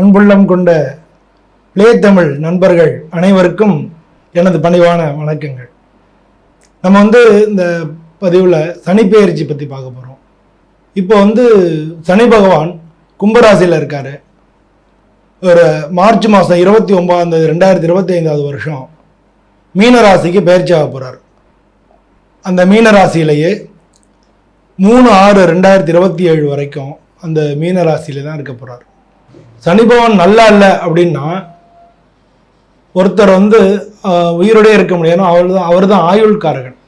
அன்புள்ளம் கொண்ட பிளே தமிழ் நண்பர்கள் அனைவருக்கும் எனது பணிவான வணக்கங்கள். நம்ம வந்து இந்த பதிவில் சனிப்பெயர்ச்சி பற்றி பார்க்க போகிறோம் இப்போ வந்து சனி பகவான் கும்பராசியில் இருக்கார். ஒரு மார்ச் மாதம் இருபத்தி ஒம்பதாந்தேதி ரெண்டாயிரத்தி இருபத்தி ஐந்தாவது வருஷம் மீனராசிக்கு பயிற்சி ஆக போகிறார் அந்த மீனராசியிலேயே மூணு ஆறு ரெண்டாயிரத்தி இருபத்தி ஏழு வரைக்கும் அந்த மீனராசியில் தான் இருக்க போகிறார் சனி பகவான் நல்லா இல்லை அப்படின்னா ஒருத்தர் வந்து உயிரோடே இருக்க முடியாது. அவர் தான் அவர் தான் ஆயுள்காரகன்.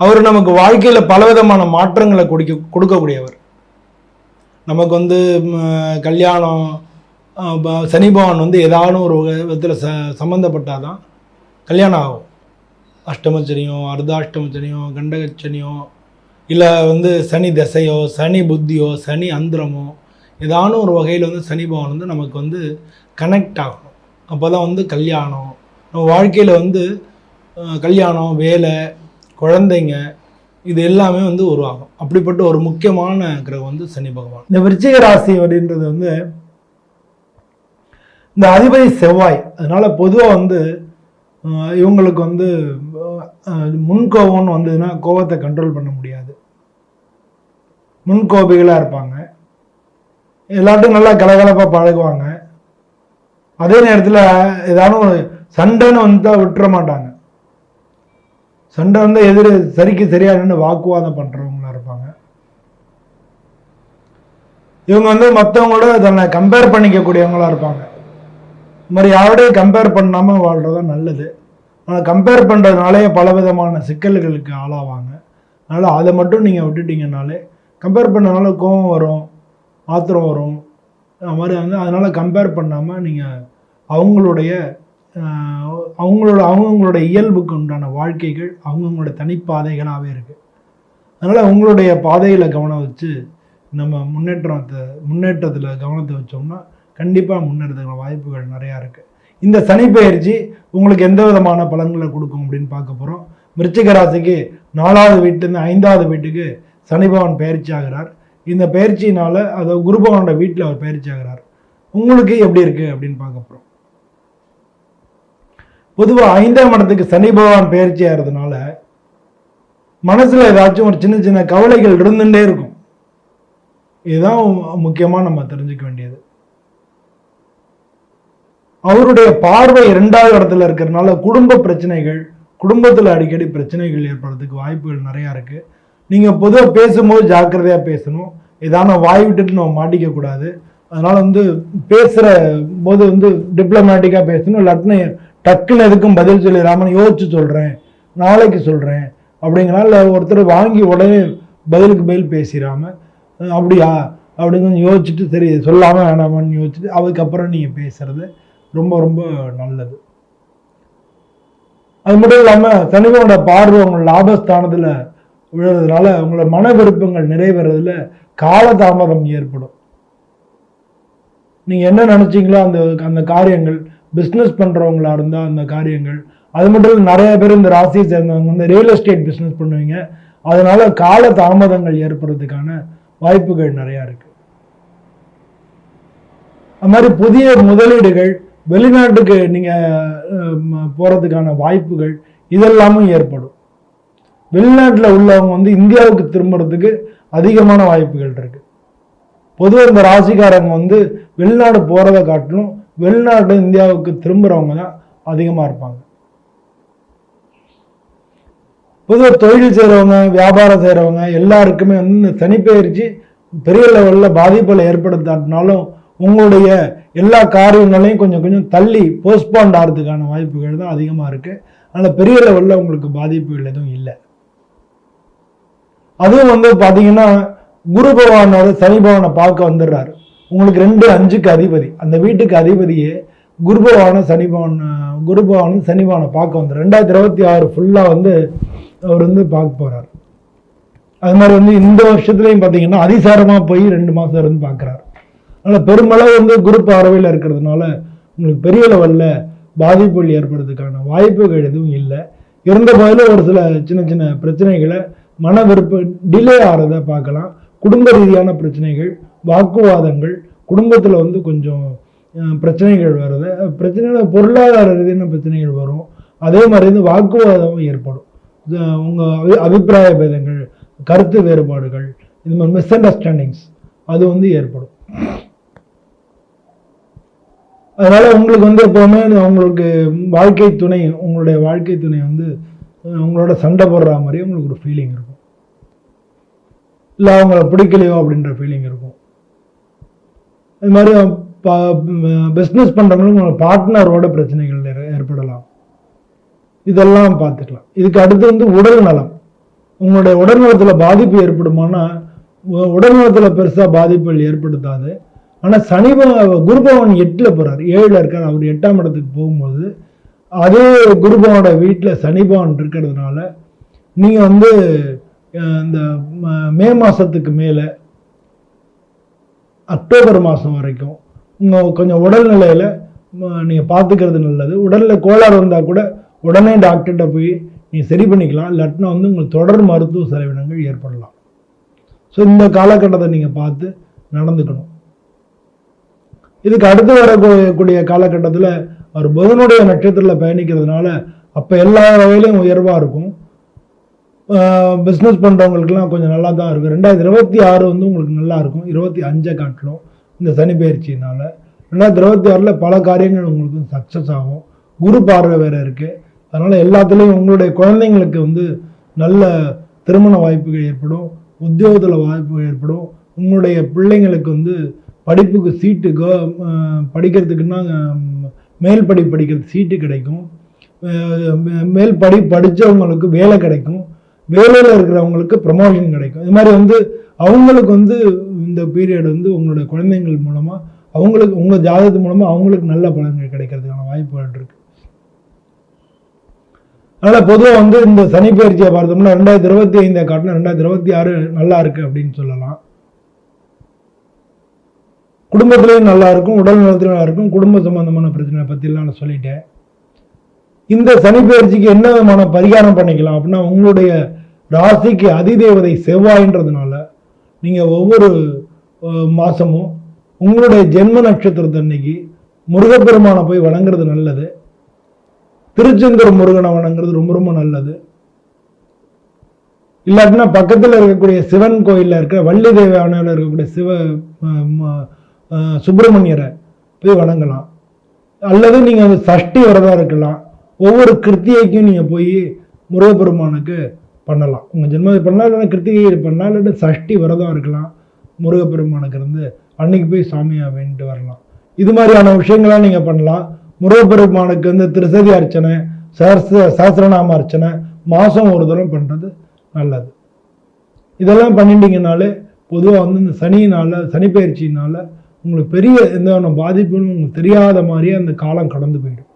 அவர் நமக்கு வாழ்க்கையில் பலவிதமான மாற்றங்களை குடிக்க கொடுக்கக்கூடியவர். நமக்கு வந்து கல்யாணம் சனி பகவான் வந்து ஏதாவது ஒரு விதத்தில் ச சம்மந்தப்பட்டாதான் கல்யாணம் ஆகும். அஷ்டமச்சனியோ அர்த்தாஷ்டமச்சனியோ கண்டகச்சனியோ இல்லை வந்து சனி தசையோ சனி புத்தியோ சனி அந்திரமோ ஏதானும் ஒரு வகையில் வந்து சனி பகவான் வந்து நமக்கு வந்து கனெக்ட் ஆகணும். அப்போ தான் வந்து கல்யாணம் நம்ம வாழ்க்கையில் வந்து கல்யாணம் வேலை குழந்தைங்க இது எல்லாமே வந்து உருவாகும். அப்படிப்பட்ட ஒரு முக்கியமான கிரகம் வந்து சனி பகவான். இந்த விருச்சிக ராசி அப்படின்றது வந்து இந்த அதிபதி செவ்வாய். அதனால் பொதுவாக வந்து இவங்களுக்கு வந்து முன்கோபம்னு வந்ததுன்னா கோபத்தை கண்ட்ரோல் பண்ண முடியாது. முன்கோபிகளாக இருப்பாங்க. எல்லாத்தையும் நல்லா கலகலப்பாக பழகுவாங்க. அதே நேரத்தில் ஏதாவது சண்டைன்னு வந்தால் விட்டுற மாட்டாங்க. சண்டை வந்து எதிர் சரிக்கு சரியா நின்று வாக்குவாதம் பண்ணுறவங்களா இருப்பாங்க. இவங்க வந்து மற்றவங்களோட தன்னை கம்பேர் பண்ணிக்கக்கூடியவங்களா இருப்பாங்க. இந்த மாதிரி யாரோடையும் கம்பேர் பண்ணாமல் வாழ்கிறது தான் நல்லது. ஆனால் கம்பேர் பண்ணுறதுனாலே பலவிதமான சிக்கல்களுக்கு ஆளாவாங்க. அதனால் அதை மட்டும் நீங்கள் விட்டுட்டீங்கனாலே கம்பேர் பண்ணனால கோபம் வரும். ஆத்திரம் வரும். அது மாதிரி வந்து அதனால் கம்பேர் பண்ணாமல் நீங்கள் அவங்களுடைய அவங்களோட அவங்கவுங்களோட இயல்புக்கு உண்டான வாழ்க்கைகள் அவங்கவுங்களோட தனிப்பாதைகளாகவே இருக்குது அதனால் உங்களுடைய பாதையில் கவனம் வச்சு நம்ம முன்னேற்றத்தை முன்னேற்றத்தில் கவனத்தை வச்சோம்னா கண்டிப்பாக முன்னேறதுக்கான வாய்ப்புகள் நிறையா இருக்குது இந்த சனிப்பெயர்ச்சி உங்களுக்கு எந்த விதமான பலன்களை கொடுக்கும் அப்படின்னு பார்க்க போகிறோம் விருச்சிக ராசிக்கு நாலாவது வீட்டுலேருந்து ஐந்தாவது வீட்டுக்கு சனிபவன் பயிற்சி ஆகிறார். இந்த பயிற்சியினால அதை குருபவனோட வீட்டில் அவர் பயிற்சி ஆகிறார். உங்களுக்கு எப்படி இருக்கு அப்படின்னு பார்க்க போகிறோம் பொதுவாக ஐந்தாம் இடத்துக்கு சனி பகவான் பயிற்சி ஆகிறதுனால மனசுல ஏதாச்சும் ஒரு சின்ன சின்ன கவலைகள் இருந்துகிட்டே இருக்கும். இதுதான் முக்கியமாக நம்ம தெரிஞ்சுக்க வேண்டியது. அவருடைய பார்வை இரண்டாவது இடத்துல இருக்கிறதுனால குடும்ப பிரச்சனைகள் குடும்பத்தில் அடிக்கடி பிரச்சனைகள் ஏற்படுறதுக்கு வாய்ப்புகள் நிறையா இருக்கு. நீங்கள் பொதுவாக பேசும்போது ஜாக்கிரதையாக பேசணும். இதான வாய் விட்டுட்டு நம்ம மாட்டிக்க கூடாது. வந்து பேசுகிற போது வந்து டிப்ளமேட்டிக்காக பேசணும். இல்லாட்டினு டக்குன்னு எதுக்கும் பதில் சொல்லிடாமல் யோசிச்சு சொல்கிறேன் நாளைக்கு சொல்கிறேன் அப்படிங்கிறனால ஒருத்தர் வாங்கி உடனே பதிலுக்கு பதில் பேசிடாம அப்படியா? அப்படின்னு யோசிச்சுட்டு சரி சொல்லாமல் வேணாமான்னு யோசிச்சுட்டு அதுக்கப்புறம் நீங்கள் பேசுகிறது ரொம்ப ரொம்ப நல்லது. அது மட்டும் இல்லாமல் சனிவனோட பார்வை உங்கள் லாபஸ்தானத்தில் விழுறதுனால உங்களோட மன விருப்பங்கள் நிறைவேறதுல காலதாமதம் ஏற்படும். நீங்கள் என்ன நினச்சிங்களோ அந்த அந்த காரியங்கள் பிஸ்னஸ் பண்ணுறவங்களா இருந்தால் அந்த காரியங்கள் அது மட்டும் இல்லை நிறைய பேர் இந்த ராசியை சேர்ந்தவங்க வந்து ரியல் எஸ்டேட் பிஸ்னஸ் பண்ணுவீங்க. அதனால கால தாமதங்கள் ஏற்படுறதுக்கான வாய்ப்புகள் நிறையா இருக்கு. அது மாதிரி புதிய முதலீடுகள் வெளிநாட்டுக்கு நீங்கள் போகிறதுக்கான வாய்ப்புகள் இதெல்லாமும் ஏற்படும். வெளிநாட்டில் உள்ளவங்க வந்து இந்தியாவுக்கு திரும்புறதுக்கு அதிகமான வாய்ப்புகள் இருக்கு. பொதுவாக இந்த ராசிக்காரங்க வந்து வெளிநாடு போகிறத காட்டிலும் வெளிநாடு இந்தியாவுக்கு திரும்புகிறவங்க தான் அதிகமாக இருப்பாங்க. பொதுவாக தொழில் செய்கிறவங்க வியாபாரம் செய்கிறவங்க எல்லாருக்குமே வந்து இந்த சனிப்பெயர்ச்சி பெரிய லெவலில் பாதிப்புகளை ஏற்படுத்தாட்டினாலும் உங்களுடைய எல்லா காரியங்களையும் கொஞ்சம் கொஞ்சம் தள்ளி போஸ்ட்பாண்ட் ஆகிறதுக்கான வாய்ப்புகள் தான் அதிகமாக இருக்குது அதனால் பெரிய லெவலில் உங்களுக்கு பாதிப்புகள் எதுவும் இல்லை. அதுவும் வந்து பார்த்தீங்கன்னா குரு பகவானோட சனி பகவானை பார்க்க வந்துடுறாரு. உங்களுக்கு ரெண்டு அஞ்சுக்கு அதிபதி. அந்த வீட்டுக்கு அதிபதியே குரு பகவான சனி பகவான் குரு பகவானும் சனி பகவானை பார்க்க வந்துடுறாரு ரெண்டாயிரத்தி இருபத்தி ஆறு ஃபுல்லாக வந்து அவர் வந்து பார்க்க போகிறார் அது மாதிரி வந்து இந்த வருஷத்துலையும் பார்த்தீங்கன்னா அதிசாரமாக போய் ரெண்டு மாதம் இருந்து பார்க்குறாரு. அதனால் பெருமளவு வந்து குரு பார்வையில் இருக்கிறதுனால உங்களுக்கு பெரிய லெவலில் பாதிப்புகள் ஏற்படுறதுக்கான வாய்ப்புகள் எதுவும் இல்லை. இருந்த போதிலும் ஒரு சில சின்ன சின்ன பிரச்சனைகளை மன விருப்ப டிலே ஆகிறத பார்க்கலாம். குடும்ப ரீதியான பிரச்சனைகள் வாக்குவாதங்கள் குடும்பத்தில் வந்து கொஞ்சம் பிரச்சனைகள் வர்றது பிரச்சனைகள் பொருளாதார ரீதியான பிரச்சனைகள் வரும். அதே மாதிரி வந்து வாக்குவாதமும் ஏற்படும். உங்கள் அபி- அபிப்பிராய பேதங்கள் கருத்து வேறுபாடுகள் இது மாதிரி மிஸ் அண்டர்ஸ்டாண்டிங்ஸ் அது வந்து ஏற்படும். அதனால் உங்களுக்கு வந்து எப்போவுமே உங்களுக்கு வாழ்க்கை துணை உங்களுடைய வாழ்க்கை துணை வந்து உங்களோட சண்டை போடுற மாதிரி உங்களுக்கு ஒரு ஃபீலிங் இருக்கும். இல்லை அவங்கள பிடிக்கலையோ அப்படின்ற ஃபீலிங் இருக்கும். இது மாதிரி பிஸ்னஸ் பண்ணுறவங்களுக்கு உங்களோட பார்ட்னரோட பிரச்சனைகள் ஏற்படலாம். இதெல்லாம் பார்த்துக்கலாம். இதுக்கு அடுத்து வந்து உடல் நலம். உங்களுடைய உடல்நலத்தில் பாதிப்பு ஏற்படுமானா உ- உடல்நலத்தில் பெருசாக பாதிப்புகள் ஏற்படுத்தாது. ஆனால் சனி குருபவன் குரு எட்டில் போகிறார் ஏழில் இருக்கார். அவர் எட்டாம் இடத்துக்கு போகும்போது அதே குருபவனோட வீட்டில் சனி இருக்கிறதுனால நீங்கள் வந்து இந்த ம- மே மாதத்துக்கு மேலே அக்டோபர் மாதம் வரைக்கும் உங்கள் கொஞ்சம் உடல்நிலையில் நீங்கள் பார்த்துக்கிறது நல்லது. உடலில் கோளாறு வந்தால் கூட உடனே டாக்டர்கிட்ட போய் நீங்கள் சரி பண்ணிக்கலாம். இல்லாட்டினா வந்து உங்களுக்கு தொடர் மருத்துவ செலவினங்கள் ஏற்படலாம். ஸோ இந்த காலகட்டத்தை நீங்கள் பார்த்து நடந்துக்கணும். இதுக்கு அடுத்து வரக்கூடிய காலகட்டத்தில் அவர் புதனுடைய நட்சத்திரத்தில் பயணிக்கிறதுனால அப்போ எல்லா வகையிலையும் உயர்வாக இருக்கும். பிஸ்னஸ் பண்ணுறவங்களுக்குலாம் கொஞ்சம் நல்லா தான் இருக்கும். ரெண்டாயிரத்தி இருபத்தி ஆறு வந்து உங்களுக்கு நல்லா இருக்கும் இருபத்தி அஞ்சை காட்டிலும் இந்த சனி பயிற்சியினால். ரெண்டாயிரத்தி இருபத்தி ஆறில் பல காரியங்கள் உங்களுக்கு சக்ஸஸ் ஆகும். குரு பார்வை வேறு இருக்குது அதனால் எல்லாத்துலேயும் உங்களுடைய குழந்தைங்களுக்கு வந்து நல்ல திருமண வாய்ப்புகள் ஏற்படும். உத்தியோகத்தில் வாய்ப்புகள் ஏற்படும். உங்களுடைய பிள்ளைங்களுக்கு வந்து படிப்புக்கு சீட்டு கோ படிக்கிறதுக்குன்னா மேல் படி படிக்கிறது சீட்டு கிடைக்கும். மே- மேல் படி படித்தவங்களுக்கு வேலை கிடைக்கும். வேலையில் இருக்கிறவங்களுக்கு ப்ரமோஷன் கிடைக்கும். இது மாதிரி வந்து அவங்களுக்கு வந்து இந்த பீரியட் வந்து உங்களோட குழந்தைங்கள் மூலமாக அவங்களுக்கு உங்கள் ஜாதகத்து மூலமாக அவங்களுக்கு நல்ல பலன்கள் கிடைக்கிறதுக்கான வாய்ப்புகள் இருக்கு. அதனால் பொதுவாக வந்து இந்த சனி பயிற்சியை பார்த்தோம்னா ரெண்டாயிரத்தி இருபத்தி ஐந்தை காட்டினா ரெண்டாயிரத்தி இருபத்தி ஆறு நல்லா இருக்கு அப்படின்னு சொல்லலாம். குடும்பத்திலையும் நல்லா இருக்கும் உடல் நலத்திலும் நல்லா இருக்கும் குடும்ப சம்பந்தமான பிரச்சனை பற்றிலாம் நான் சொல்லிட்டேன். இந்த சனி பயிற்சிக்கு என்ன விதமான பரிகாரம் பண்ணிக்கலாம் அப்படின்னா உங்களுடைய ராசிக்கு அதிதேவதை செவ்வாயின்றதுனால நீங்கள் ஒவ்வொரு மாதமும் மாசமும் உங்களுடைய ஜென்ம நட்சத்திரத்து அன்னைக்கு முருகப்பெருமானை போய் வணங்குறது நல்லது. திருச்செந்தூர் முருகனை வணங்குறது ரொம்ப ரொம்ப நல்லது. இல்லாட்டினா பக்கத்தில் இருக்கக்கூடிய சிவன் கோயிலில் இருக்கிற வள்ளி தேவானையில் இருக்கக்கூடிய சிவ சுப்பிரமணியரை போய் வணங்கலாம். அல்லது நீங்கள் சஷ்டி விரதம் இருக்கலாம். ஒவ்வொரு கிருத்தியைக்கும் நீங்கள் போய் முருகப்பெருமானுக்கு பண்ணலாம். உங்கள் ஜென்ம பண்ணலாம் இல்லைன்னா கிருத்திகை பண்ணலாம் இல்லாட்டி சஷ்டி விரதம் இருக்கலாம். முருகப்பெருமானுக்கு இருந்து அன்னைக்கு போய் சாமியாக வேண்டிட்டு வரலாம். இது மாதிரியான விஷயங்கள்லாம் நீங்கள் பண்ணலாம். முருகப்பெருமானுக்கு வந்து திருசதி அர்ச்சனை சஹஸ்ர சஹஸ்ரநாம அர்ச்சனை மாதம் ஒரு தடவை பண்ணுறது நல்லது. இதெல்லாம் பண்ணிட்டீங்கனாலே பொதுவாக வந்து இந்த சனியினால் சனிப்பயிற்சியினால் உங்களுக்கு பெரிய எந்த பாதிப்புன்னு உங்களுக்கு தெரியாத மாதிரியே அந்த காலம் கடந்து போயிடும்.